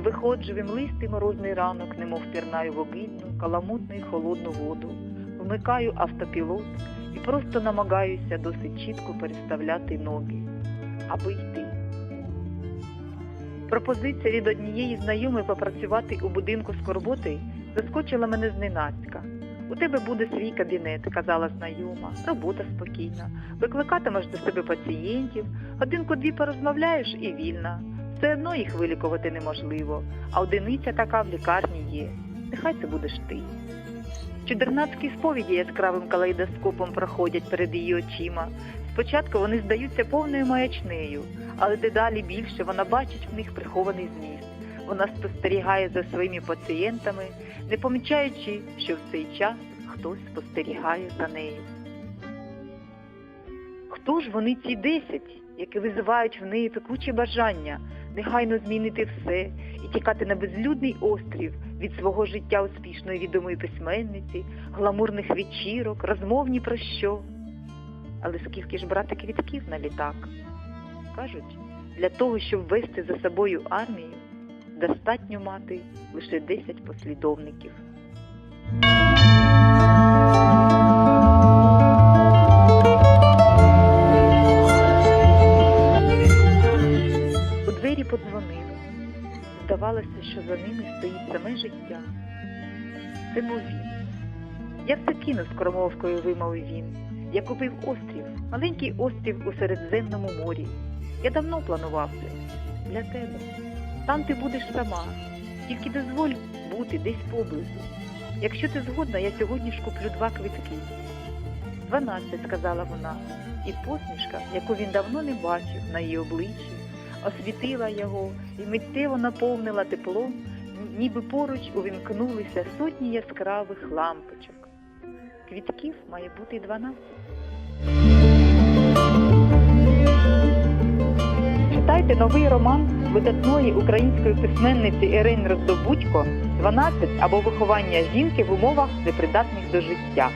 Виходжу в імлистий морозний ранок, немов пірнаю в огидну, каламутну й холодну воду. Вмикаю автопілот і просто намагаюся досить чітко переставляти ноги, аби йти. Пропозиція від однієї знайомої попрацювати у будинку скорботи заскочила мене зненацька. У тебе буде свій кабінет, казала знайома, робота спокійна, викликатимеш до себе пацієнтів, годинку-дві порозмовляєш і вільна. Все одно їх вилікувати неможливо, а одиниця така в лікарні є. Нехай це будеш ти. Чудернацькі сповіді яскравим калейдоскопом проходять перед її очима. Спочатку вони здаються повною маячнею, але дедалі більше вона бачить в них прихований зміст. Вона спостерігає за своїми пацієнтами, не помічаючи, що в цей час хтось спостерігає за нею. Хто ж вони ці десять, які визивають в неї пекуче бажання негайно змінити все і тікати на безлюдний острів від свого життя успішної відомої письменниці, гламурних вечірок, розмов ні про що? Але скільки ж брати квітків на літак? Кажуть, для того, щоб вести за собою армію, достатньо мати лише 10 послідовників. Двері подзвонили. Здавалося, що за ними стоїть саме життя. Це був він. Я все кинув з кромовкою, вимовив він. Я купив острів, маленький острів у Середземному морі. Я давно планував це. Для тебе. Там ти будеш сама. Тільки дозволь бути десь поблизу. Якщо ти згодна, я сьогодні ж куплю два квитки. Дванадцять, сказала вона, і посмішка, яку він давно не бачив на її обличчі, освітила його і миттєво наповнила теплом, ніби поруч увімкнулися сотні яскравих лампочок. Квітків має бути дванадцять. Читайте новий роман видатної української письменниці Ірини Роздобудько «12 або виховання жінки в умовах непридатних до життя.